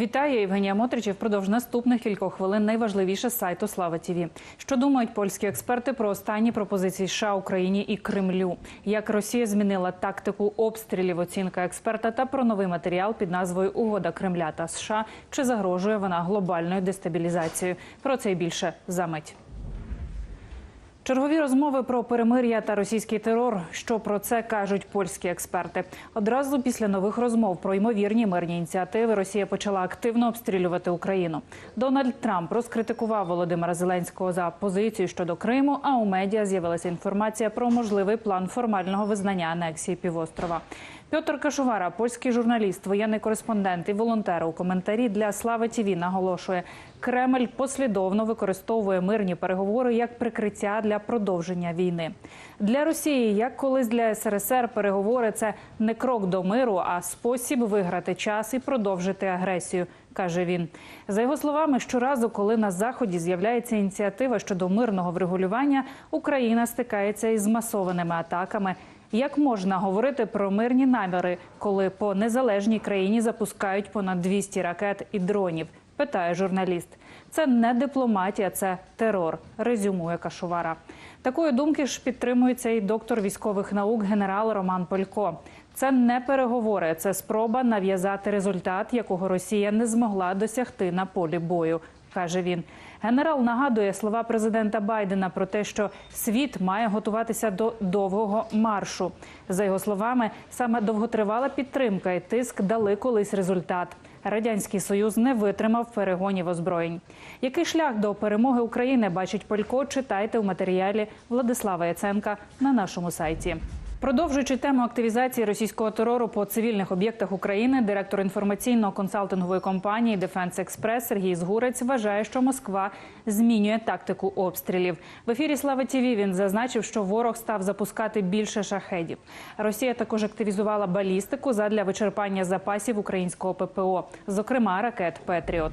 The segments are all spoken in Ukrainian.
Вітаю Євгенія Мотричів. Впродовж наступних кількох хвилин найважливіше сайту Слава Тіві. Що думають польські експерти про останні пропозиції США Україні і Кремлю? Як Росія змінила тактику обстрілів? Оцінка експерта та про новий матеріал під назвою Угода Кремля та США. Чи загрожує вона глобальною дестабілізацією? Про це і більше за мить. Чергові розмови про перемир'я та російський терор. Що про це кажуть польські експерти? Одразу після нових розмов про ймовірні мирні ініціативи Росія почала активно обстрілювати Україну. Дональд Трамп розкритикував Володимира Зеленського за позицію щодо Криму. А у медіа з'явилася інформація про можливий план формального визнання анексії півострова. Петр Кашувара, польський журналіст, воєнний кореспондент і волонтер у коментарі для Слави ТІВІ наголошує, Кремль послідовно використовує мирні переговори як прикриття для продовження війни. Для Росії, як колись для СРСР, переговори це не крок до миру, а спосіб виграти час і продовжити агресію. каже він. За його словами, щоразу, коли на заході з'являється ініціатива щодо мирного врегулювання, Україна стикається із масованими атаками. Як можна говорити про мирні наміри, коли по незалежній країні запускають понад 200 ракет і дронів? Питає журналіст. Це не дипломатія, це терор. Резюмує Кашувара. Такої думки ж підтримується і доктор військових наук генерал Роман Полько. Це не переговори, це спроба нав'язати результат, якого Росія не змогла досягти на полі бою. Каже він. Генерал нагадує слова президента Байдена про те, що світ має готуватися до довгого маршу. За його словами, саме довготривала підтримка і тиск дали колись результат. Радянський Союз не витримав перегонів озброєнь. Який шлях до перемоги України бачить Полько? Читайте у матеріалі Владислава Яценка на нашому сайті. Продовжуючи тему активізації російського терору по цивільних об'єктах України, директор інформаційно-консалтингової компанії Дефенс Експрес Сергій Згурець вважає, що Москва змінює тактику обстрілів. В ефірі Слава Тіві він зазначив, що ворог став запускати більше шахедів. Росія також активізувала балістику задля вичерпання запасів українського ППО, зокрема ракет Петріот.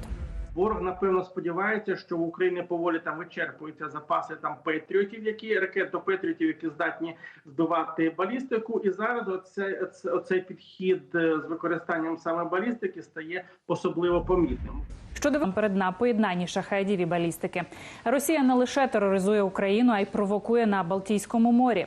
Ворог напевно сподівається, що в Україні поволі там вичерпуються запаси там патріотів, які ракет до патріотів, які здатні збивати балістику. І зараз оце, оце- оцей підхід е, з використанням саме балістики стає особливо помітним. Щодо перед на поєднанні шахедів і балістики, Росія не лише тероризує Україну, а й провокує на Балтійському морі.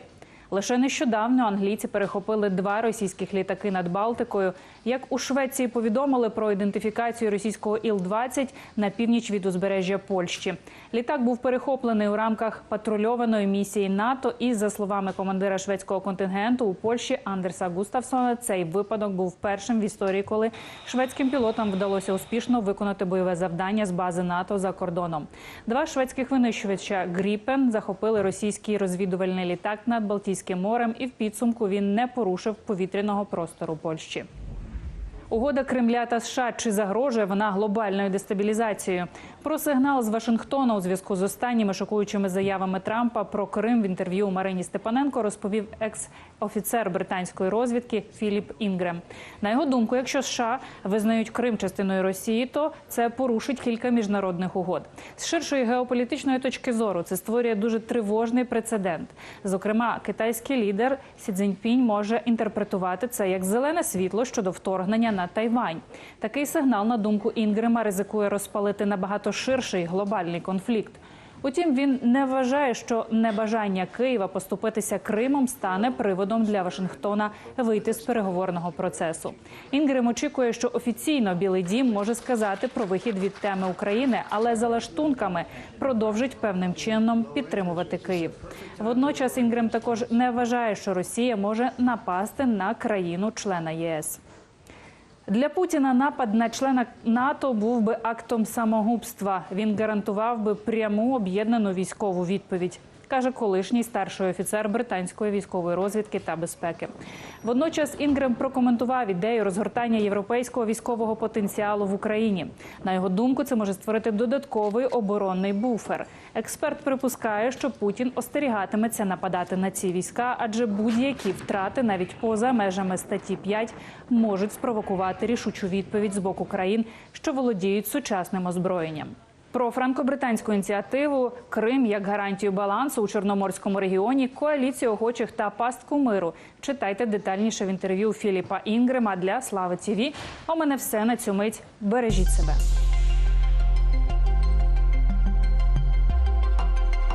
Лише нещодавно англійці перехопили два російських літаки над Балтикою. Як у Швеції повідомили про ідентифікацію російського Іл-20 на північ від узбережжя Польщі. Літак був перехоплений у рамках патрульованої місії НАТО. І за словами командира шведського контингенту у Польщі Андерса Густавсона, цей випадок був першим в історії, коли шведським пілотам вдалося успішно виконати бойове завдання з бази НАТО за кордоном. Два шведських винищувача Гріпен захопили російський розвідувальний літак над Балтійським морем, і в підсумку він не порушив повітряного простору Польщі. Угода Кремля та США чи загрожує вона глобальною дестабілізацією? Про сигнал з Вашингтона у зв'язку з останніми шокуючими заявами Трампа про Крим в інтерв'ю Марині Степаненко розповів екс-офіцер британської розвідки Філіп Інгрем. На його думку, якщо США визнають Крим частиною Росії, то це порушить кілька міжнародних угод. З ширшої геополітичної точки зору це створює дуже тривожний прецедент. Зокрема, китайський лідер Сі Цзіньпінь може інтерпретувати це як зелене світло щодо вторгнення на Тайвань. Такий сигнал, на думку Інгрема, ризикує розпалити набагато ширший глобальний конфлікт. Утім, він не вважає, що небажання Києва поступитися Кримом стане приводом для Вашингтона вийти з переговорного процесу. Інгрем очікує, що офіційно Білий Дім може сказати про вихід від теми України, але за лаштунками продовжить певним чином підтримувати Київ. Водночас Інгрем також не вважає, що Росія може напасти на країну-члена ЄС. Для Путіна напад на члена НАТО був би актом самогубства. Він гарантував би пряму об'єднану військову відповідь. Каже колишній старший офіцер британської військової розвідки та безпеки. Водночас Інгрем прокоментував ідею розгортання європейського військового потенціалу в Україні. На його думку, це може створити додатковий оборонний буфер. Експерт припускає, що Путін остерігатиметься нападати на ці війська, адже будь-які втрати, навіть поза межами статті 5, можуть спровокувати рішучу відповідь з боку країн, що володіють сучасним озброєнням. Про франко-британську ініціативу Крим як гарантію балансу у чорноморському регіоні, коаліцію охочих та пастку миру. Читайте детальніше в інтерв'ю Філіпа Інгрема для Слави ТІВІ. У мене все на цю мить. Бережіть себе.